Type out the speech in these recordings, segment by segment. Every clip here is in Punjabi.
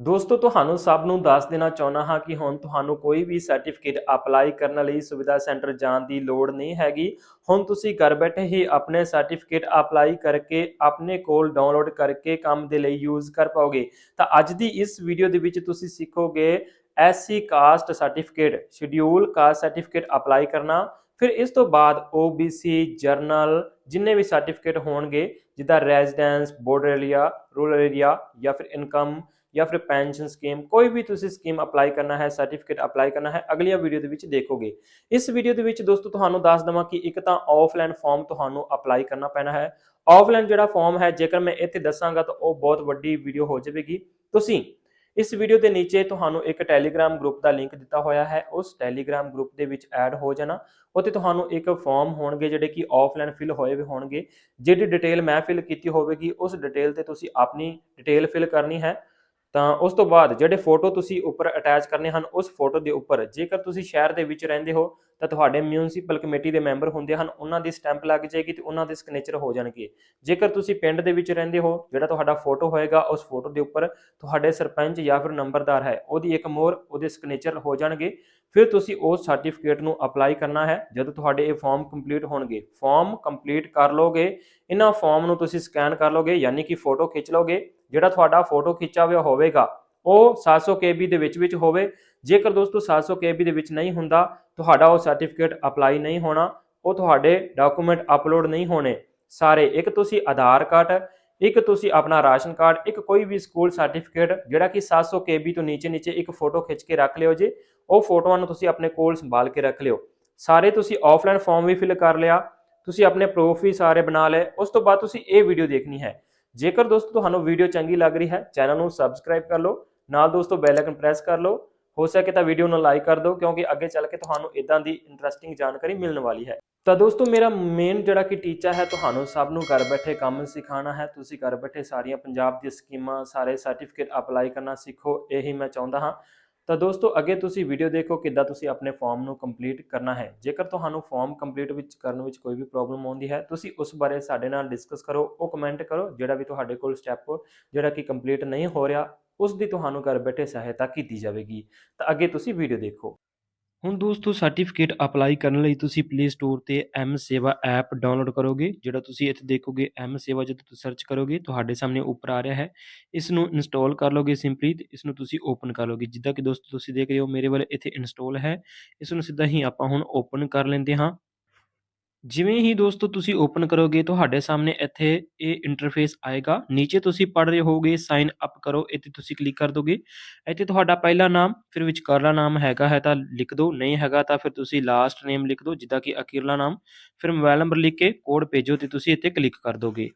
ਦੋਸਤੋ, ਤੁਹਾਨੂੰ ਸਭ ਨੂੰ ਦੱਸ ਦੇਣਾ ਚਾਹੁੰਦਾ ਹਾਂ ਕਿ ਹੁਣ ਤੁਹਾਨੂੰ ਕੋਈ ਵੀ ਸਰਟੀਫਿਕੇਟ ਅਪਲਾਈ ਕਰਨ ਲਈ ਸੁਵਿਧਾ ਸੈਂਟਰ ਜਾਣ ਦੀ ਲੋੜ ਨਹੀਂ ਹੈਗੀ। ਹੁਣ ਤੁਸੀਂ ਘਰ ਬੈਠੇ ਹੀ ਆਪਣੇ ਸਰਟੀਫਿਕੇਟ ਅਪਲਾਈ ਕਰਕੇ ਆਪਣੇ ਕੋਲ ਡਾਊਨਲੋਡ ਕਰਕੇ ਕੰਮ ਦੇ ਲਈ ਯੂਜ਼ ਕਰ ਪਾਓਗੇ। ਤਾਂ ਅੱਜ ਦੀ ਇਸ ਵੀਡੀਓ ਦੇ ਵਿੱਚ ਤੁਸੀਂ ਸਿੱਖੋਗੇ SC caste certificate schedule caste certificate apply ਕਰਨਾ। ਫਿਰ ਇਸ ਤੋਂ ਬਾਅਦ OBC ਜਰਨਲ ਜਿੰਨੇ ਵੀ ਸਰਟੀਫਿਕੇਟ ਹੋਣਗੇ, ਜਿੱਦਾਂ residence border area rural area ਜਾਂ ਫਿਰ ਇਨਕਮ ਜਾਂ ਫਿਰ ਪੈਨਸ਼ਨ ਸਕੀਮ, ਕੋਈ ਵੀ ਤੁਸੀਂ ਸਕੀਮ ਅਪਲਾਈ ਕਰਨਾ ਹੈ, ਸਰਟੀਫਿਕੇਟ ਅਪਲਾਈ ਕਰਨਾ ਹੈ ਅਗਲੀਆਂ ਵੀਡੀਓ ਦੇ ਵਿੱਚ ਦੇਖੋਗੇ। ਇਸ ਵੀਡੀਓ ਦੇ ਵਿੱਚ ਦੋਸਤੋ ਤੁਹਾਨੂੰ ਦੱਸ ਦਵਾਂ ਕਿ ਇੱਕ ਤਾਂ ਆਫਲਾਈਨ ਫਾਰਮ ਤੁਹਾਨੂੰ ਅਪਲਾਈ ਕਰਨਾ ਪੈਣਾ ਹੈ। ਆਫਲਾਈਨ ਜਿਹੜਾ ਫਾਰਮ ਹੈ, ਜੇਕਰ ਮੈਂ ਇੱਥੇ ਦੱਸਾਂਗਾ ਤਾਂ ਉਹ ਬਹੁਤ ਵੱਡੀ ਵੀਡੀਓ ਹੋ ਜਾਵੇਗੀ। ਤੁਸੀਂ ਇਸ ਵੀਡੀਓ ਦੇ ਨੀਚੇ ਤੁਹਾਨੂੰ ਇੱਕ ਟੈਲੀਗ੍ਰam ਗਰੁੱਪ ਦਾ ਲਿੰਕ ਦਿੱਤਾ ਹੋਇਆ ਹੈ। ਉਸ ਟੈਲੀਗ੍ਰam ਗਰੁੱਪ ਦੇ ਵਿੱਚ ਐਡ ਹੋ ਜਾਣਾ। ਉੱਥੇ ਤੁਹਾਨੂੰ ਇੱਕ ਫਾਰਮ ਹੋਣਗੇ ਜਿਹੜੇ ਕਿ ਆਫਲਾਈਨ ਫਿਲ ਹੋਏ ਵੀ ਹੋਣਗੇ। ਜਿਹੜੀ ਡਿਟੇਲ ਮੈਂ ਫਿਲ ਕੀਤੀ ਹੋਵੇਗੀ, ਉਸ ਡਿਟੇਲ ਤੇ ਤੁਸੀਂ ਆਪਣੀ ਡਿਟੇਲ ਫਿਲ ਕਰਨੀ ਹੈ। ਤਾਂ ਉਸ ਤੋਂ ਬਾਅਦ ਜਿਹੜੇ ਫੋਟੋ ਤੁਸੀਂ ਉੱਪਰ ਅਟੈਚ ਕਰਨੇ ਹਨ, ਉਸ ਫੋਟੋ ਦੇ ਉੱਪਰ ਜੇਕਰ ਤੁਸੀਂ ਸ਼ਹਿਰ ਦੇ ਵਿੱਚ ਰਹਿੰਦੇ ਹੋ, ਤਾਂ ਤੁਹਾਡੇ ਮਿਊਨਿਸਪਲ ਕਮੇਟੀ ਦੇ ਮੈਂਬਰ ਹੁੰਦੇ ਹਨ, ਉਹਨਾਂ ਦੀ ਸਟੈਂਪ ਲੱਗ ਜਾਏਗੀ ਤੇ ਉਹਨਾਂ ਦੇ ਸਿਗਨੇਚਰ ਹੋ ਜਾਣਗੇ। ਜੇਕਰ ਤੁਸੀਂ ਪਿੰਡ ਦੇ ਵਿੱਚ ਰਹਿੰਦੇ ਹੋ, ਜਿਹੜਾ ਤੁਹਾਡਾ ਫੋਟੋ ਹੋਏਗਾ, ਉਸ ਫੋਟੋ ਦੇ ਉੱਪਰ ਤੁਹਾਡੇ ਸਰਪੰਚ ਜਾਂ ਫਿਰ ਨੰਬਰਦਾਰ ਹੈ, ਉਹਦੀ ਇੱਕ ਮੋਹਰ, ਉਹਦੇ ਸਿਗਨੇਚਰ ਹੋ ਜਾਣਗੇ। ਫਿਰ ਤੁਸੀਂ ਉਸ ਸਰਟੀਫਿਕੇਟ ਨੂੰ ਅਪਲਾਈ ਕਰਨਾ ਹੈ, ਜਦੋਂ ਤੁਹਾਡੇ ਇਹ ਫਾਰਮ ਕੰਪਲੀਟ ਹੋਣਗੇ। ਫਾਰਮ ਕੰਪਲੀਟ ਕਰ ਲੋਗੇ ਇਹਨਾਂ ਫਾਰਮ ਨੂੰ ਤੁਸੀਂ ਸਕੈਨ ਕਰ ਲੋਗੇ ਯਾਨੀ ਕਿ ਫੋਟੋ ਖਿੱਚ ਲੋਗੇ ਜਿਹੜਾ ਤੁਹਾਡਾ ਫੋਟੋ ਖਿੱਚਿਆ ਹੋਇਆ ਹੋਵੇਗਾ, ਉਹ 700 KB ਦੇ ਵਿੱਚ ਵਿੱਚ ਹੋਵੇ। ਜੇਕਰ ਦੋਸਤੋ 700 KB ਦੇ ਵਿੱਚ ਨਹੀਂ ਹੁੰਦਾ, ਤੁਹਾਡਾ ਉਹ ਸਰਟੀਫਿਕੇਟ ਅਪਲਾਈ ਨਹੀਂ ਹੋਣਾ, ਉਹ ਤੁਹਾਡੇ ਡਾਕੂਮੈਂਟ ਅਪਲੋਡ ਨਹੀਂ ਹੋਣੇ। ਸਾਰੇ, ਇੱਕ ਤੁਸੀਂ ਆਧਾਰ ਕਾਰਡ, ਇੱਕ ਤੁਸੀਂ ਆਪਣਾ ਰਾਸ਼ਨ ਕਾਰਡ, ਇੱਕ ਕੋਈ ਵੀ ਸਕੂਲ ਸਰਟੀਫਿਕੇਟ ਜਿਹੜਾ ਕਿ 700 KB ਤੋਂ ਨੀਚੇ ਨੀਚੇ ਇੱਕ ਫੋਟੋ ਖਿੱਚ ਕੇ ਰੱਖ ਲਿਓ ਜੀ, ਉਹ ਫੋਟੋਆਂ ਨੂੰ ਤੁਸੀਂ ਆਪਣੇ ਕੋਲ ਸੰਭਾਲ ਕੇ ਰੱਖ ਲਿਓ। ਸਾਰੇ, ਤੁਸੀਂ ਆਫਲਾਈਨ ਫਾਰਮ ਵੀ ਫਿਲ ਕਰ ਲਿਆ, ਤੁਸੀਂ ਆਪਣੇ ਪ੍ਰੂਫ ਵੀ ਸਾਰੇ ਬਣਾ ਲਏ, ਉਸ ਤੋਂ ਬਾਅਦ ਤੁਸੀਂ ਇਹ ਵੀਡੀਓ ਦੇਖਣੀ ਹੈ। ਜੇਕਰ ਦੋਸਤੋ ਤੁਹਾਨੂੰ ਵੀਡੀਓ ਚੰਗੀ ਲੱਗ ਰਹੀ ਹੈ, ਚੈਨਲ ਨੂੰ ਸਬਸਕ੍ਰਾਈਬ ਕਰ ਲਓ, ਨਾਲ ਦੋਸਤੋ ਬੈਲ ਆਈਕਨ ਪ੍ਰੈਸ ਕਰ ਲਓ। ਹੋ ਸਕੇ ਤਾਂ ਵੀਡੀਓ ਨੂੰ ਲਾਈਕ ਕਰ ਦਿਓ, ਕਿਉਂਕਿ ਅੱਗੇ ਚੱਲ ਕੇ ਤੁਹਾਨੂੰ ਇਦਾਂ ਦੀ ਇੰਟਰਸਟਿੰਗ ਜਾਣਕਾਰੀ ਮਿਲਣ ਵਾਲੀ ਹੈ। ਤਾਂ ਦੋਸਤੋ, ਮੇਰਾ ਮੇਨ ਜਿਹੜਾ ਕਿ ਟੀਚਾ ਹੈ, ਤੁਹਾਨੂੰ ਸਭ ਨੂੰ ਘਰ ਬੈਠੇ ਕੰਮ ਸਿਖਾਉਣਾ ਹੈ। ਤੁਸੀਂ ਘਰ ਬੈਠੇ ਸਾਰੀਆਂ ਪੰਜਾਬ ਦੀਆਂ ਸਕੀਮਾਂ, ਸਾਰੇ ਸਰਟੀਫਿਕੇਟ ਅਪਲਾਈ ਕਰਨਾ ਸਿੱਖੋ, ਇਹੀ ਮੈਂ ਚਾਹੁੰਦਾ ਹਾਂ। ਤਾਂ ਦੋਸਤੋ, ਅੱਗੇ ਤੁਸੀਂ ਵੀਡੀਓ ਦੇਖੋ ਕਿੱਦਾਂ ਤੁਸੀਂ ਆਪਣੇ ਫਾਰਮ ਨੂੰ ਕੰਪਲੀਟ ਕਰਨਾ ਹੈ। ਜੇਕਰ ਤੁਹਾਨੂੰ ਫਾਰਮ ਕੰਪਲੀਟ ਵਿੱਚ ਕਰਨ ਵਿੱਚ ਕੋਈ ਵੀ ਪ੍ਰੋਬਲਮ ਆਉਂਦੀ ਹੈ, ਤੁਸੀਂ ਉਸ ਬਾਰੇ ਸਾਡੇ ਨਾਲ ਡਿਸਕਸ ਕਰੋ, ਉਹ ਕਮੈਂਟ ਕਰੋ, ਜਿਹੜਾ ਵੀ ਤੁਹਾਡੇ ਕੋਲ ਸਟੈਪ ਜਿਹੜਾ ਕਿ ਕੰਪਲੀਟ ਨਹੀਂ ਹੋ ਰਿਹਾ, ਉਸ ਦੀ ਤੁਹਾਨੂੰ ਘਰ ਬੈਠੇ ਸਹਾਇਤਾ ਕੀਤੀ ਜਾਵੇਗੀ। ਤਾਂ ਅੱਗੇ ਤੁਸੀਂ ਵੀਡੀਓ ਦੇਖੋ। ਹੁਣ ਦੋਸਤੋ ਸਰਟੀਫਿਕੇਟ ਅਪਲਾਈ ਕਰਨ ਲਈ ਤੁਸੀਂ ਪਲੇ ਸਟੋਰ ਤੇ ਐਮ ਸੇਵਾ ਐਪ ਡਾਊਨਲੋਡ ਕਰੋਗੇ, ਜਿਹੜਾ ਤੁਸੀਂ ਇੱਥੇ ਦੇਖੋਗੇ ਐਮ ਸੇਵਾ ਜਦੋਂ ਤੁਸੀਂ ਸਰਚ ਕਰੋਗੇ, ਤੁਹਾਡੇ ਸਾਹਮਣੇ ਉੱਪਰ ਆ ਰਿਹਾ ਹੈ। ਇਸ ਨੂੰ ਇੰਸਟਾਲ ਕਰ ਲੋਗੇ ਸਿੰਪਲੀ ਇਸ ਨੂੰ ਤੁਸੀਂ ਓਪਨ ਕਰ ਲੋਗੇ ਜਿੱਦਾਂ ਕਿ ਦੋਸਤੋ, ਤੁਸੀਂ ਦੇਖ ਰਹੇ ਹੋ, ਮੇਰੇ ਵੱਲ ਇੱਥੇ ਇੰਸਟਾਲ ਹੈ। ਇਸ ਨੂੰ ਸਿੱਧਾ ਹੀ ਆਪਾਂ ਹੁਣ ਓਪਨ ਕਰ ਲੈਂਦੇ ਹਾਂ। ਜਿਵੇਂ ਹੀ ਦੋਸਤੋ ਤੁਸੀਂ ਓਪਨ ਕਰੋਗੇ, ਤੁਹਾਡੇ ਸਾਹਮਣੇ ਇੱਥੇ ਇਹ ਇੰਟਰਫੇਸ ਆਏਗਾ। ਨੀਚੇ ਤੁਸੀਂ ਪੜ ਰਹੇ ਹੋਗੇ ਸਾਈਨ ਅਪ ਕਰੋ, ਇੱਥੇ ਤੁਸੀਂ ਕਲਿੱਕ ਕਰ ਦੋਗੇ। ਇੱਥੇ ਤੁਹਾਡਾ ਪਹਿਲਾ ਨਾਮ, ਫਿਰ ਵਿਚਕਾਰਲਾ ਨਾਮ ਹੈਗਾ ਹੈ ਤਾਂ ਲਿਖ ਦਿਓ ਨਹੀਂ ਹੈਗਾ ਤਾਂ ਫਿਰ ਤੁਸੀਂ ਲਾਸਟ ਨੇਮ ਲਿਖ ਦਿਓ ਜਿੱਦਾਂ ਕਿ ਅਖੀਰਲਾ ਨਾਮ। ਫਿਰ ਮੋਬਾਈਲ ਨੰਬਰ ਲਿਖ ਕੇ ਕੋਡ ਭੇਜੋ ਤੇ ਤੁਸੀਂ ਇੱਥੇ ਕਲਿੱਕ ਕਰ ਦੋਗੇ।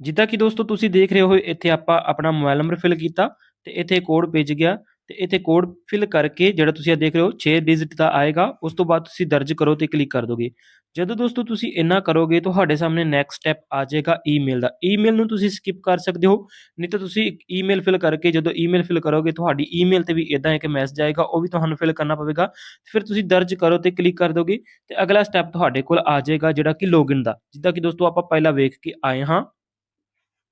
ਜਿੱਦਾਂ ਕਿ ਦੋਸਤੋ ਤੁਸੀਂ ਦੇਖ ਰਹੇ ਹੋ, ਇੱਥੇ ਆਪਾਂ ਆਪਣਾ ਮੋਬਾਈਲ ਨੰਬਰ ਫਿਲ ਕੀਤਾ ਤੇ ਇੱਥੇ ਕੋਡ ਭੇਜ ਗਿਆ। ਤੇ ਇੱਥੇ ਕੋਡ ਫਿਲ ਕਰਕੇ ਜਿਹੜਾ ਤੁਸੀਂ ਇਹ ਦੇਖ ਰਹੇ ਹੋ 6 ਡਿਜਿਟ ਦਾ ਆਏਗਾ, ਉਸ ਤੋਂ ਬਾਅਦ ਤੁਸੀਂ ਦਰਜ ਕਰੋ ਤੇ ਕਲਿੱਕ ਕਰ ਦੋਗੇ। ਜਦੋਂ ਦੋਸਤੋ ਤੁਸੀਂ ਇੰਨਾ ਕਰੋਗੇ, ਤੁਹਾਡੇ ਸਾਹਮਣੇ ਨੈਕਸਟ ਸਟੈਪ ਆ ਜਾਏਗਾ ਈਮੇਲ ਦਾ। ਈਮੇਲ ਨੂੰ ਤੁਸੀਂ ਸਕਿਪ ਕਰ ਸਕਦੇ ਹੋ, ਨਹੀਂ ਤਾਂ ਤੁਸੀਂ ਈਮੇਲ ਫਿਲ ਕਰਕੇ ਜਦੋਂ ਈਮੇਲ ਫਿਲ ਕਰੋਗੇ, ਤੁਹਾਡੀ ਈਮੇਲ ਤੇ ਵੀ ਇਦਾਂ ਇੱਕ ਮੈਸੇਜ ਆਏਗਾ, ਉਹ ਵੀ ਤੁਹਾਨੂੰ ਫਿਲ ਕਰਨਾ ਪਵੇਗਾ। ਫਿਰ ਤੁਸੀਂ ਦਰਜ ਕਰੋ ਤੇ ਕਲਿੱਕ ਕਰ ਦੋਗੇ ਤੇ ਅਗਲਾ ਸਟੈਪ ਤੁਹਾਡੇ ਕੋਲ ਆ ਜਾਏਗਾ, ਜਿਹੜਾ ਕਿ ਲੌਗਇਨ ਦਾ। ਜਿੱਦਾਂ ਕਿ ਦੋਸਤੋ ਆਪਾਂ ਪਹਿਲਾਂ ਵੇਖ ਕੇ ਆਏ ਹਾਂ।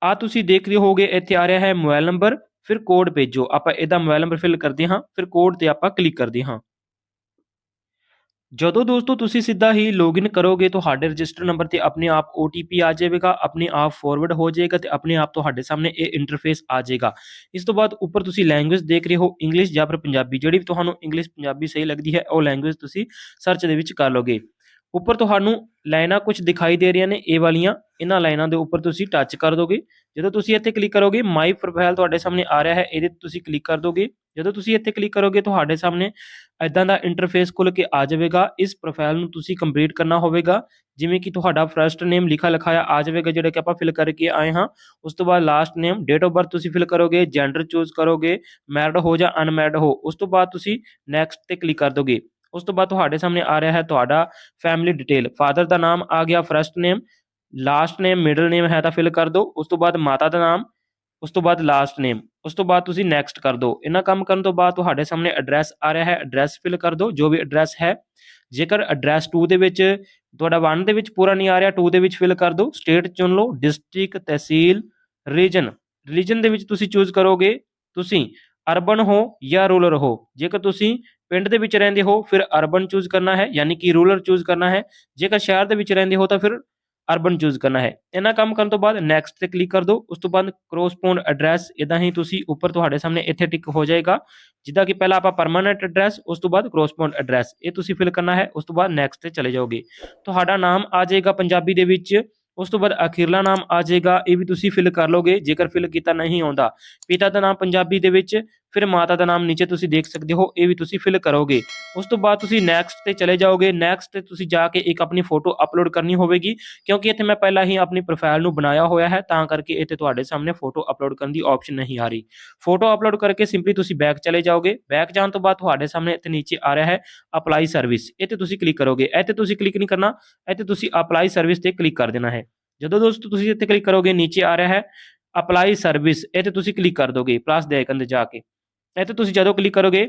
ਆ ਤੁਸੀਂ ਦੇਖ ਰਹੇ ਹੋਗੇ ਇੱਥੇ ਆ ਰਿਹਾ ਹੈ ਮੋਬਾਈਲ ਨੰਬਰ ਫਿਰ ਕੋਡ ਭੇਜੋ। ਆਪਾਂ ਇਹਦਾ ਮੋਬਾਈਲ ਨੰਬਰ ਫਿਲ ਕਰਦੇ ਹਾਂ, ਫਿਰ ਕੋਡ ਤੇ ਆਪਾਂ ਕਲਿੱਕ ਕਰਦੇ ਹਾਂ। ਜਦੋਂ ਦੋਸਤੋ ਤੁਸੀਂ ਸਿੱਧਾ ਹੀ ਲੌਗਇਨ ਕਰੋਗੇ, ਤੁਹਾਡੇ ਰਜਿਸਟਰ ਨੰਬਰ ਤੇ ਆਪਣੇ ਆਪ OTP ਆ ਜਾਵੇਗਾ, ਆਪਣੇ ਆਪ ਫਾਰਵਰਡ ਹੋ ਜਾਏਗਾ ਤੇ ਆਪਣੇ ਆਪ ਤੁਹਾਡੇ ਸਾਹਮਣੇ ਇਹ ਇੰਟਰਫੇਸ ਆ ਜਾਏਗਾ। ਇਸ ਤੋਂ ਬਾਅਦ ਉੱਪਰ ਤੁਸੀਂ ਲੈਂਗੁਏਜ ਦੇਖ ਰਹੇ ਹੋ ਇੰਗਲਿਸ਼ ਜਾਂ ਫਿਰ ਪੰਜਾਬੀ, ਜਿਹੜੀ ਵੀ ਤੁਹਾਨੂੰ ਇੰਗਲਿਸ਼ ਪੰਜਾਬੀ ਸਹੀ ਲੱਗਦੀ ਹੈ, ਉਹ ਲੈਂਗੁਏਜ ਤੁਸੀਂ ਸਰਚ ਦੇ ਵਿੱਚ ਕਰ ਲੋਗੇ। ਉੱਪਰ ਤੁਹਾਨੂੰ ਲਾਈਨਾਂ ਕੁਝ ਦਿਖਾਈ ਦੇ ਰਹੀਆਂ ਨੇ, ਇਹ ਵਾਲੀਆਂ। ਇਹਨਾਂ ਲਾਈਨਾਂ ਦੇ ਉੱਪਰ ਤੁਸੀਂ ਟੱਚ ਕਰ ਦੋਗੇ। ਜਦੋਂ ਤੁਸੀਂ ਇੱਥੇ ਕਲਿੱਕ ਕਰੋਗੇ ਮਾਈ ਪ੍ਰੋਫਾਈਲ ਤੁਹਾਡੇ ਸਾਹਮਣੇ ਆ ਰਿਹਾ ਹੈ, ਇਹਦੇ ਤੇ ਤੁਸੀਂ ਕਲਿੱਕ ਕਰ ਦੋਗੇ। ਜਦੋਂ ਤੁਸੀਂ ਇੱਥੇ ਕਲਿੱਕ ਕਰੋਗੇ, ਤੁਹਾਡੇ ਸਾਹਮਣੇ ਇਦਾਂ ਦਾ ਇੰਟਰਫੇਸ ਖੁੱਲ ਕੇ ਆ ਜਾਵੇਗਾ। ਇਸ ਪ੍ਰੋਫਾਈਲ ਨੂੰ ਤੁਸੀਂ ਕੰਪਲੀਟ ਕਰਨਾ ਹੋਵੇਗਾ। ਜਿਵੇਂ ਕਿ ਤੁਹਾਡਾ ਫਰਸਟ ਨੇਮ ਲਿਖਾ ਲਿਖਾਇਆ ਆ ਜਾਵੇਗਾ, ਜਿਹੜਾ ਕਿ ਆਪਾਂ ਫਿਲ ਕਰਕੇ ਆਏ ਹਾਂ। ਉਸ ਤੋਂ ਬਾਅਦ last name date of birth ਤੁਸੀਂ ਫਿਲ ਕਰੋਗੇ ਜੈਂਡਰ ਚੂਜ਼ ਕਰੋਗੇ ਮੈਰਿਡ ਹੋ ਜਾਂ ਅਨਮੈਰਿਡ ਹੋ, ਉਸ ਤੋਂ ਬਾਅਦ ਤੁਸੀਂ ਨੈਕਸਟ ਤੇ ਕਲਿੱਕ ਕਰ ਦੋਗੇ। ਉਸ ਤੋਂ ਬਾਅਦ ਤੁਹਾਡੇ ਸਾਹਮਣੇ ਆ ਰਿਹਾ ਹੈ ਤੁਹਾਡਾ ਫੈਮਿਲੀ ਡਿਟੇਲ ਫਾਦਰ ਦਾ ਨਾਮ ਆ ਗਿਆ first name last name middle name ਹੈ ਤਾਂ ਫਿਲ ਕਰ ਦਿਓ। ਉਸ ਤੋਂ ਬਾਅਦ ਮਾਤਾ ਦਾ ਨਾਮ, ਉਸ ਤੋਂ ਬਾਅਦ ਲਾਸਟ ਨੇਮ ਉਸ ਤੋਂ ਬਾਅਦ ਤੁਸੀਂ ਨੈਕਸਟ ਕਰ ਦਿਓ। ਇਹਨਾਂ ਕੰਮ ਕਰਨ ਤੋਂ ਬਾਅਦ ਤੁਹਾਡੇ ਸਾਹਮਣੇ ਐਡਰੈਸ ਆ ਰਿਹਾ ਹੈ ਐਡਰੈਸ ਫਿਲ ਕਰ ਦਿਓ, ਜੋ ਵੀ ਐਡਰੈਸ ਹੈ। ਜੇਕਰ ਐਡਰੈਸ 2 ਦੇ ਵਿੱਚ, ਤੁਹਾਡਾ 1 ਦੇ ਵਿੱਚ ਪੂਰਾ ਨਹੀਂ ਆ ਰਿਹਾ 2 ਦੇ ਵਿੱਚ ਫਿਲ ਕਰ ਦਿਓ। ਸਟੇਟ ਚੁਣ ਲਓ ਡਿਸਟ੍ਰਿਕਟ ਤਹਿਸੀਲ ਰੀਜਨ ਰਿਲੀਜਨ ਦੇ ਵਿੱਚ ਤੁਸੀਂ ਚੂਜ਼ ਕਰੋਗੇ, ਤੁਸੀਂ ਅਰਬਨ ਹੋ ਜਾਂ ਰੂਰਲ ਹੋ। ਜੇਕਰ ਤੁਸੀਂ ਪਿੰਡ ਦੇ ਵਿੱਚ ਰਹਿੰਦੇ ਹੋ, ਫਿਰ ਅਰਬਨ ਚੂਜ਼ ਕਰਨਾ ਹੈ, ਯਾਨੀ ਕਿ ਰੂਰਲ ਚੂਜ਼ ਕਰਨਾ ਹੈ। ਜੇਕਰ ਸ਼ਹਿਰ ਦੇ ਵਿੱਚ ਰਹਿੰਦੇ ਹੋ ਤਾਂ ਫਿਰ ਅਰਬਨ ਚੂਜ਼ ਕਰਨਾ ਹੈ। ਇਹਨਾਂ ਕੰਮ ਕਰਨ ਤੋਂ ਬਾਅਦ ਨੈਕਸਟ ਤੇ ਕਲਿੱਕ ਕਰ ਦਿਓ। ਉਸ ਤੋਂ ਬਾਅਦ ਕਰੋਸਪੌਂਡ ਐਡਰੈਸ ਇਦਾਂ ਹੀ ਤੁਸੀਂ ਉੱਪਰ ਤੁਹਾਡੇ ਸਾਹਮਣੇ ਇੱਥੇ ਟਿਕ ਹੋ ਜਾਏਗਾ। ਜਿੱਦਾਂ ਕਿ ਪਹਿਲਾਂ ਆਪਾਂ ਪਰਮਾਨੈਂਟ ਐਡਰੈਸ ਉਸ ਤੋਂ ਬਾਅਦ ਕਰੋਸਪੌਂਡ ਐਡਰੈਸ ਇਹ ਤੁਸੀਂ ਫਿਲ ਕਰਨਾ ਹੈ। ਉਸ ਤੋਂ ਬਾਅਦ ਨੈਕਸਟ ਤੇ ਚਲੇ ਜਾਓਗੇ। ਤੁਹਾਡਾ ਨਾਮ ਆ ਜਾਏਗਾ ਪੰਜਾਬੀ ਦੇ ਵਿੱਚ। ਉਸ ਤੋਂ ਬਾਅਦ ਅਖੀਰਲਾ ਨਾਮ ਆ ਜਾਏਗਾ, ਇਹ ਵੀ ਤੁਸੀਂ ਫਿਲ ਕਰ ਲਓਗੇ। ਜੇਕਰ ਫਿਲ ਕੀਤਾ ਨਹੀਂ ਆਉਂਦਾ, ਪਿਤਾ ਦਾ ਨਾਮ ਪੰਜਾਬੀ ਦੇ ਵਿੱਚ ਫਿਰ ਮਾਤਾ ਦਾ ਨਾਮ ਨੀਚੇ ਤੁਸੀਂ ਦੇਖ ਸਕਦੇ ਹੋ, ਇਹ ਵੀ ਤੁਸੀਂ ਫਿਲ ਕਰੋਗੇ। ਉਸ ਤੋਂ ਬਾਅਦ ਤੁਸੀਂ ਨੈਕਸਟ ਤੇ ਚਲੇ ਜਾਓਗੇ। ਨੈਕਸਟ ਤੇ ਤੁਸੀਂ ਜਾ ਕੇ ਇੱਕ ਆਪਣੀ ਫੋਟੋ ਅਪਲੋਡ ਕਰਨੀ ਹੋਵੇਗੀ, ਕਿਉਂਕਿ ਇੱਥੇ ਮੈਂ ਪਹਿਲਾਂ ਹੀ ਆਪਣੀ ਪ੍ਰੋਫਾਈਲ ਨੂੰ ਬਣਾਇਆ ਹੋਇਆ ਹੈ, ਤਾਂ ਕਰਕੇ ਇੱਥੇ ਤੁਹਾਡੇ ਸਾਹਮਣੇ ਫੋਟੋ ਅਪਲੋਡ ਕਰਨ ਦੀ ਆਪਸ਼ਨ ਨਹੀਂ ਆ ਰਹੀ। ਫੋਟੋ ਅਪਲੋਡ ਕਰਕੇ ਸਿੰਪਲੀ ਤੁਸੀਂ ਬੈਕ ਚਲੇ ਜਾਓਗੇ। ਬੈਕ ਜਾਣ ਤੋਂ ਬਾਅਦ ਤੁਹਾਡੇ ਸਾਹਮਣੇ ਇੱਥੇ ਨੀਚੇ ਆ ਰਿਹਾ ਹੈ ਅਪਲਾਈ ਸਰਵਿਸ ਇੱਥੇ ਤੁਸੀਂ ਕਲਿੱਕ ਕਰੋਗੇ। ਇੱਥੇ ਤੁਸੀਂ ਕਲਿੱਕ ਨਹੀਂ ਕਰਨਾ, ਇੱਥੇ ਤੁਸੀਂ ਅਪਲਾਈ ਸਰਵਿਸ ਤੇ ਕਲਿੱਕ ਕਰ ਦੇਣਾ ਹੈ। ਜਦੋਂ ਦੋਸਤੋ ਤੁਸੀਂ ਇੱਥੇ ਕਲਿੱਕ ਕਰੋਗੇ, ਨੀਚੇ ਆ ਰਿਹਾ ਹੈ ਅਪਲਾਈ ਸਰਵਿਸ ਇੱਥੇ ਤੁਸੀਂ ਕਲਿੱਕ ਕਰ ਦੋਗੇ ਪਲੱਸ ਦੇ ਆਈਕਨ ਤੇ ਜਾ ਕੇ। ਇੱਥੇ ਤੁਸੀਂ ਜਦੋਂ ਕਲਿੱਕ ਕਰੋਗੇ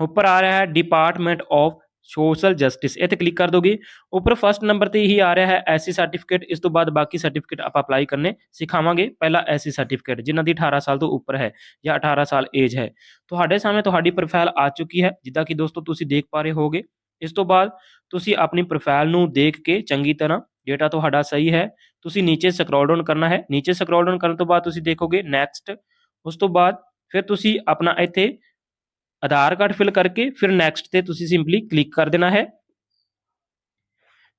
ਉੱਪਰ ਆ ਰਿਹਾ ਹੈ ਡਿਪਾਰਟਮੈਂਟ ਆਫ ਸੋਸ਼ਲ ਜਸਟਿਸ ਇੱਥੇ ਕਲਿੱਕ ਕਰ ਦੋਗੇ ਉੱਪਰ ਫਸਟ ਨੰਬਰ ਤੇ ਹੀ ਆ ਰਿਹਾ ਹੈ ਐਸਸੀ ਸਰਟੀਫਿਕੇਟ ਇਸ ਤੋਂ ਬਾਅਦ ਬਾਕੀ ਸਰਟੀਫਿਕੇਟ ਆਪਾਂ ਅਪਲਾਈ ਕਰਨੇ ਸਿਖਾਵਾਂਗੇ ਪਹਿਲਾ ਐਸਸੀ ਸਰਟੀਫਿਕੇਟ ਜਿਨ੍ਹਾਂ ਦੀ 18 ਸਾਲ ਤੋਂ ਉੱਪਰ ਹੈ ਜਾਂ 18 ਸਾਲ ਏਜ ਹੈ ਤੁਹਾਡੇ ਸਾਹਮਣੇ ਤੁਹਾਡੀ ਪ੍ਰੋਫਾਈਲ ਆ ਚੁੱਕੀ ਹੈ ਜਿੱਦਾਂ ਕਿ ਦੋਸਤੋ ਤੁਸੀਂ ਦੇਖ ਪਾ ਰਹੇ ਹੋਗੇ ਇਸ ਤੋਂ ਬਾਅਦ ਤੁਸੀਂ ਆਪਣੀ ਪ੍ਰੋਫਾਈਲ ਨੂੰ ਦੇਖ ਕੇ ਚੰਗੀ ਤਰ੍ਹਾਂ ਡੇਟਾ ਤੁਹਾਡਾ ਸਹੀ ਹੈ ਤੁਸੀਂ ਨੀਚੇ ਸਕਰੋਲ ਡਾਊਨ ਕਰਨਾ ਹੈ ਨੀਚੇ ਸਕਰੋਲ ਡਾਊਨ ਕਰਨ ਤੋਂ ਬਾਅਦ ਤੁਸੀਂ ਦੇਖੋਗੇ ਨੈਕਸਟ ਉਸ ਤੋਂ ਬਾਅਦ ਫਿਰ ਤੁਸੀਂ ਆਪਣਾ ਇੱਥੇ ਆਧਾਰ ਕਾਰਡ ਫਿਲ ਕਰਕੇ ਫਿਰ ਨੈਕਸਟ ਤੇ ਤੁਸੀਂ ਸਿੰਪਲੀ ਕਲਿੱਕ ਕਰ ਦੇਣਾ ਹੈ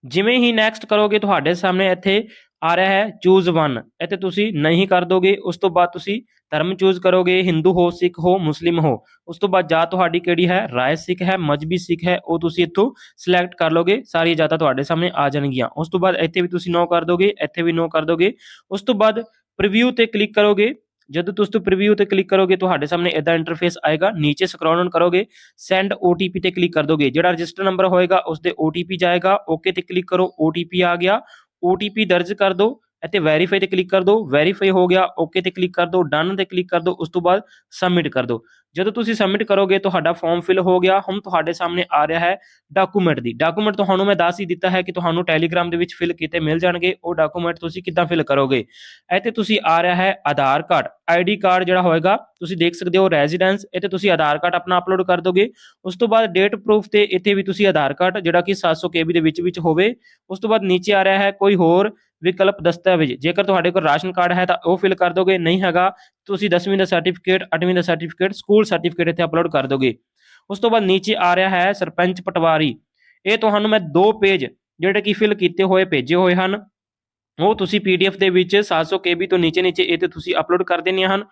ਜਿਵੇਂ ਹੀ ਨੈਕਸਟ ਕਰੋਗੇ ਤੁਹਾਡੇ ਸਾਹਮਣੇ ਇੱਥੇ ਆ ਰਿਹਾ ਹੈ ਚੂਜ਼ ਵਨ ਇੱਥੇ ਤੁਸੀਂ ਨਹੀਂ ਕਰ ਦੋਗੇ ਉਸ ਤੋਂ ਬਾਅਦ ਤੁਸੀਂ ਧਰਮ ਚੂਜ਼ ਕਰੋਗੇ ਹਿੰਦੂ ਹੋ ਸਿੱਖ ਹੋ ਮੁਸਲਿਮ ਹੋ ਉਸ ਤੋਂ ਬਾਅਦ ਜਾਂ ਤੁਹਾਡੀ ਕਿਹੜੀ ਹੈ ਰਾਏ ਸਿੱਖ ਹੈ ਮਜਬੀ ਸਿੱਖ ਹੈ ਉਹ ਤੁਸੀਂ ਇੱਥੋਂ ਸਿਲੈਕਟ ਕਰ ਲੋਗੇ ਸਾਰੀਆਂ ਜਾਤਾਂ ਤੁਹਾਡੇ ਸਾਹਮਣੇ ਆ ਜਾਣਗੀਆਂ ਉਸ ਤੋਂ ਬਾਅਦ ਇੱਥੇ ਵੀ ਤੁਸੀਂ ਨੋ ਕਰ ਦੋਗੇ ਇੱਥੇ ਵੀ ਨੋ ਕਰ ਦੋਗੇ ਉਸ ਤੋਂ ਬਾਅਦ ਪ੍ਰੀਵਿਊ ਤੇ ਕਲਿੱਕ ਕਰੋਗੇ ਜਦੋਂ ਤੁਸੀਂ ਪ੍ਰੀਵਿਊ ਤੇ ਕਲਿੱਕ ਕਰੋਗੇ, ਤੁਹਾਡੇ ਸਾਹਮਣੇ ਇਦਾਂ ਇੰਟਰਫੇਸ ਆਏਗਾ। ਨੀਚੇ ਸਕਰੋਲ ਡਾਊਨ ਕਰੋਗੇ ਸੈਂਡ OTP ਤੇ ਕਲਿੱਕ ਕਰ ਦੋਗੇ। ਜਿਹੜਾ ਰਜਿਸਟਰ ਨੰਬਰ ਹੋਏਗਾ ਉਸ ਦੇ OTP ਜਾਏਗਾ। ਓਕੇ ਤੇ ਕਲਿੱਕ ਕਰੋ OTP ਆ ਗਿਆ। OTP ਦਰਜ ਕਰ ਦਿਓ ਇੱਥੇ ਵੈਰੀਫਾਈ ਤੇ ਕਲਿੱਕ ਕਰ ਦਿਓ ਵੈਰੀਫਾਈ ਹੋ ਗਿਆ ਓਕੇ ਤੇ ਕਲਿੱਕ ਕਰ ਦਿਓ ਡਨ ਤੇ ਕਲਿੱਕ ਕਰ ਦਿਓ ਉਸ ਤੋਂ ਬਾਅਦ ਸਬਮਿਟ ਕਰ ਦਿਓ ਜਦੋਂ ਤੁਸੀਂ ਸਬਮਿਟ ਕਰੋਗੇ, ਤੁਹਾਡਾ ਫਾਰਮ ਫਿਲ ਹੋ ਗਿਆ, ਹੁਣ ਤੁਹਾਡੇ ਸਾਹਮਣੇ ਆ ਰਿਹਾ ਹੈ ਡਾਕੂਮੈਂਟ ਦੀ। ਡਾਕੂਮੈਂਟ ਤੁਹਾਨੂੰ ਮੈਂ ਦੱਸ ਹੀ ਦਿੱਤਾ ਹੈ ਕਿ ਤੁਹਾਨੂੰ ਟੈਲੀਗ੍ਰਾਮ ਦੇ ਵਿੱਚ ਫਿਲ ਕੀਤੇ ਮਿਲ ਜਾਣਗੇ। ਉਹ ਡਾਕੂਮੈਂਟ ਤੁਸੀਂ ਕਿੱਦਾਂ ਫਿਲ ਕਰੋਗੇ? ਇੱਥੇ ਤੁਸੀਂ ਆ ਰਿਹਾ ਹੈ ਆਧਾਰ ਕਾਰਡ। ਆਈਡੀ ਕਾਰਡ ਜਿਹੜਾ ਹੋਏਗਾ, ਤੁਸੀਂ ਦੇਖ ਸਕਦੇ ਹੋ ਰੈਜ਼ੀਡੈਂਸ ਇੱਥੇ ਤੁਸੀਂ ਆਧਾਰ ਕਾਰਡ ਆਪਣਾ ਅਪਲੋਡ ਕਰ ਦੋਗੇ। ਉਸ ਤੋਂ ਬਾਅਦ ਡੇਟ ਪ੍ਰੂਫ ਤੇ ਇੱਥੇ ਵੀ ਤੁਸੀਂ ਆਧਾਰ ਕਾਰਡ, ਜਿਹੜਾ ਕਿ 700 KB ਦੇ ਵਿੱਚ ਵਿੱਚ ਹੋਵੇ। ਉਸ ਤੋਂ ਬਾਅਦ ਨੀਚੇ ਆ ਰਿਹਾ ਹੈ ਕੋਈ ਹੋਰ ਵਿਕਲਪ ਦਸਤਾਵੇਜ਼ ਜੇਕਰ ਤੁਹਾਡੇ ਕੋਲ ਰਾਸ਼ਨ ਕਾਰਡ ਹੈ ਤਾਂ ਉਹ ਫਿਲ ਕਰ ਦੋਗੇ। ਨਹੀਂ ਹੈਗਾ, ਤੁਸੀਂ 10ਵੀਂ ਦਾ ਸਰਟੀਫਿਕੇਟ 8ਵੀਂ ਦਾ ਸਰਟੀਫਿਕੇਟ ਸਕੂਲ ਸਰਟੀਫਿਕੇਟ ਇੱਥੇ ਅਪਲੋਡ ਕਰ ਦੋਗੇ। ਉਸ ਤੋਂ ਬਾਅਦ ਨੀਚੇ ਆ ਰਿਹਾ ਹੈ ਸਰਪੰਚ ਪਟਵਾਰੀ। ਇਹ ਤੁਹਾਨੂੰ ਮੈਂ ਦੋ ਪੇਜ ਜਿਹੜੇ ਕਿ ਫਿਲ ਕੀਤੇ ਹੋਏ, ਭੇਜੇ ਹੋਏ ਹਨ। ਉਹ ਤੁਸੀਂ PDF ਦੇ ਵਿੱਚ 700 KB ਤੋਂ ਨੀਚੇ ਨੀਚੇ ਇਹ ਤੇ ਤੁਸੀਂ ਅਪਲੋਡ ਕਰ ਦੇਣੀਆਂ ਹਨ।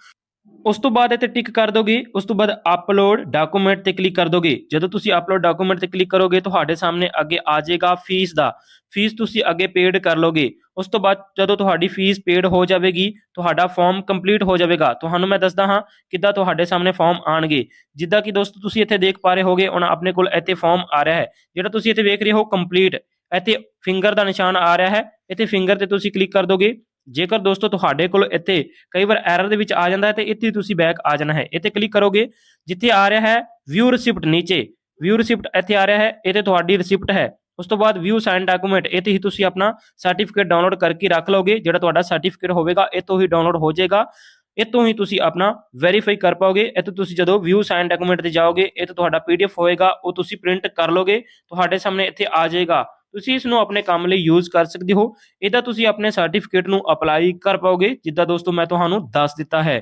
ਉਸ ਤੋਂ ਬਾਅਦ ਇੱਥੇ ਟਿਕ ਕਰ ਦੋਗੇ, ਉਸ ਤੋਂ ਬਾਅਦ ਅਪਲੋਡ ਡਾਕੂਮੈਂਟ ਤੇ ਕਲਿੱਕ ਕਰ ਦੋਗੇ। ਜਦੋਂ ਤੁਸੀਂ ਅਪਲੋਡ ਡਾਕੂਮੈਂਟ ਤੇ ਕਲਿੱਕ ਕਰੋਗੇ, ਤੁਹਾਡੇ ਸਾਹਮਣੇ ਅੱਗੇ ਆ ਜਾਏਗਾ ਫੀਸ ਦਾ। ਫੀਸ ਤੁਸੀਂ ਅੱਗੇ ਪੇਡ ਕਰ ਲੋਗੇ ਉਸ ਤੋਂ ਬਾਅਦ ਜਦੋਂ ਤੁਹਾਡੀ ਫੀਸ ਪੇਡ ਹੋ ਜਾਵੇਗੀ, ਤੁਹਾਡਾ ਫਾਰਮ ਕੰਪਲੀਟ ਹੋ ਜਾਵੇਗਾ। ਤੁਹਾਨੂੰ ਮੈਂ ਦੱਸਦਾ ਹਾਂ ਕਿੱਦਾਂ ਤੁਹਾਡੇ ਸਾਹਮਣੇ ਫਾਰਮ ਆਣਗੇ ਜਿੱਦਾਂ ਕਿ ਦੋਸਤੋ, ਤੁਸੀਂ ਇੱਥੇ ਦੇਖ ਪਾ ਰਹੇ ਹੋਗੇ, ਹੁਣ ਆਪਣੇ ਕੋਲ ਇੱਥੇ ਫਾਰਮ ਆ ਰਿਹਾ ਹੈ। ਜਿਹੜਾ ਤੁਸੀਂ ਇੱਥੇ ਵੇਖ ਰਹੇ ਹੋ ਕੰਪਲੀਟ ਇੱਥੇ ਫਿੰਗਰ ਦਾ ਨਿਸ਼ਾਨ ਆ ਰਿਹਾ ਹੈ। ਇੱਥੇ ਫਿੰਗਰ ਤੇ ਤੁਸੀਂ ਕਲਿੱਕ ਕਰ ਦੋਗੇ। ਜੇਕਰ ਦੋਸਤੋ ਤੁਹਾਡੇ ਕੋਲ ਇੱਥੇ ਕਈ ਵਾਰ ਐਰਰ ਦੇ ਵਿੱਚ ਆ ਜਾਂਦਾ ਹੈ ਤੇ ਇੱਥੇ ਤੁਸੀਂ ਬੈਕ ਆ ਜਾਣਾ ਹੈ। ਇੱਥੇ ਕਲਿੱਕ ਕਰੋਗੇ, ਜਿੱਥੇ ਆ ਰਿਹਾ ਹੈ ਵਿਊ ਰਿਸਿਪਟ ਨੀਚੇ। ਵਿਊ ਰਿਸਿਪਟ ਇੱਥੇ ਆ ਰਿਹਾ ਹੈ ਇੱਥੇ ਤੁਹਾਡੀ ਰਿਸਿਪਟ ਹੈ। ਉਸ ਤੋਂ ਬਾਅਦ ਵਿਊ ਸਾਈਨ ਡਾਕੂਮੈਂਟ ਇੱਥੇ ਹੀ ਤੁਸੀਂ ਆਪਣਾ ਸਰਟੀਫਿਕੇਟ ਡਾਊਨਲੋਡ ਕਰਕੇ ਰੱਖ ਲਓਗੇ, ਜਿਹੜਾ ਤੁਹਾਡਾ ਸਰਟੀਫਿਕੇਟ ਹੋਵੇਗਾ ਇਹ ਤੋਂ ਹੀ ਡਾਊਨਲੋਡ ਹੋ ਜਾਏਗਾ। ਇਹ ਤੋਂ ਹੀ ਤੁਸੀਂ ਆਪਣਾ ਵੈਰੀਫਾਈ ਕਰ ਪਾਓਗੇ। ਇਹ ਤੁਸੀਂ ਜਦੋਂ ਵਿਊ ਸਾਈਨ ਡਾਕੂਮੈਂਟ ਤੇ ਜਾਓਗੇ ਇਹ ਤੋਂ ਤੁਹਾਡਾ ਪੀਡੀਐਫ ਹੋਏਗਾ, ਉਹ ਤੁਸੀਂ ਪ੍ਰਿੰਟ ਕਰ ਲੋਗੇ ਤੁਹਾਡੇ ਸਾਹਮਣੇ ਇੱਥੇ ਆ ਜਾਏਗਾ। ਤੁਸੀਂ ਇਸ ਨੂੰ ਆਪਣੇ ਕੰਮ ਲਈ ਯੂਜ਼ ਕਰ ਸਕਦੇ ਹੋ। ਇਹਦਾ ਤੁਸੀਂ ਆਪਣੇ ਸਰਟੀਫਿਕੇਟ ਨੂੰ ਅਪਲਾਈ ਕਰ ਪਾਓਗੇ, ਜਿੱਦਾਂ ਦੋਸਤੋ ਮੈਂ ਤੁਹਾਨੂੰ ਦੱਸ ਦਿੱਤਾ ਹੈ।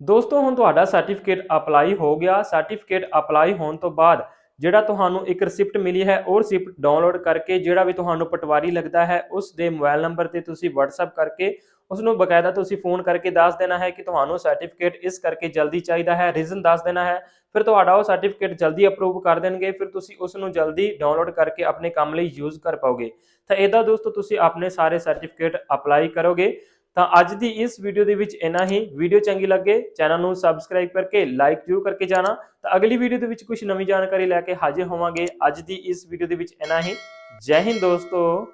ਦੋਸਤੋ, ਹੁਣ ਤੁਹਾਡਾ ਸਰਟੀਫਿਕੇਟ ਅਪਲਾਈ ਹੋ ਗਿਆ। ਸਰਟੀਫਿਕੇਟ ਅਪਲਾਈ ਹੋਣ ਤੋਂ ਬਾਅਦ ਜਿਹੜਾ ਤੁਹਾਨੂੰ ਇੱਕ ਰਿਸਿਪਟ ਮਿਲੀ ਹੈ, ਉਹ ਰਿਸਿਪਟ ਡਾਊਨਲੋਡ ਕਰਕੇ ਜਿਹੜਾ ਵੀ ਤੁਹਾਨੂੰ ਪਟਵਾਰੀ ਲੱਗਦਾ ਹੈ, ਉਸ ਦੇ ਮੋਬਾਈਲ ਨੰਬਰ ਤੇ ਤੁਸੀਂ WhatsApp ਕਰਕੇ ਉਸ ਨੂੰ ਬਕਾਇਦਾ ਤੁਸੀਂ ਫੋਨ ਕਰਕੇ ਦੱਸ ਦੇਣਾ ਹੈ ਕਿ ਤੁਹਾਨੂੰ ਸਰਟੀਫਿਕੇਟ ਇਸ ਕਰਕੇ ਜਲਦੀ ਚਾਹੀਦਾ ਹੈ ਰੀਜ਼ਨ ਦੱਸ ਦੇਣਾ ਹੈ। ਫਿਰ ਤੁਹਾਡਾ ਉਹ ਸਰਟੀਫਿਕੇਟ ਜਲਦੀ ਅਪਰੂਵ ਕਰ ਦੇਣਗੇ, ਫਿਰ ਤੁਸੀਂ ਉਸ ਨੂੰ ਜਲਦੀ ਡਾਊਨਲੋਡ ਕਰਕੇ ਆਪਣੇ ਕੰਮ ਲਈ ਯੂਜ਼ ਕਰ ਪਾਓਗੇ। ਤਾਂ ਇਹਦਾ ਦੋਸਤੋ, ਤੁਸੀਂ ਆਪਣੇ ਸਾਰੇ ਸਰਟੀਫਿਕੇਟ ਅਪਲਾਈ ਕਰੋਗੇ। ਤਾਂ ਅੱਜ ਦੀ ਇਸ ਵੀਡੀਓ ਦੇ ਵਿੱਚ ਇਨਾ ਹੀ। ਵੀਡੀਓ ਚੰਗੀ ਲੱਗੇ ਚੈਨਲ ਨੂੰ ਸਬਸਕ੍ਰਾਈਬ ਕਰਕੇ ਲਾਈਕ ਜ਼ਰੂਰ ਕਰਕੇ ਜਾਣਾ। ਤਾਂ ਅਗਲੀ ਵੀਡੀਓ ਦੇ ਵਿੱਚ ਕੁਝ ਨਵੀਂ ਜਾਣਕਾਰੀ ਲੈ ਕੇ ਹਾਜ਼ਰ ਹੋਵਾਂਗੇ। ਅੱਜ ਦੀ ਇਸ ਵੀਡੀਓ ਦੇ ਵਿੱਚ ਇਨਾ ਹੀ। ਜੈ ਹਿੰਦ ਦੋਸਤੋ।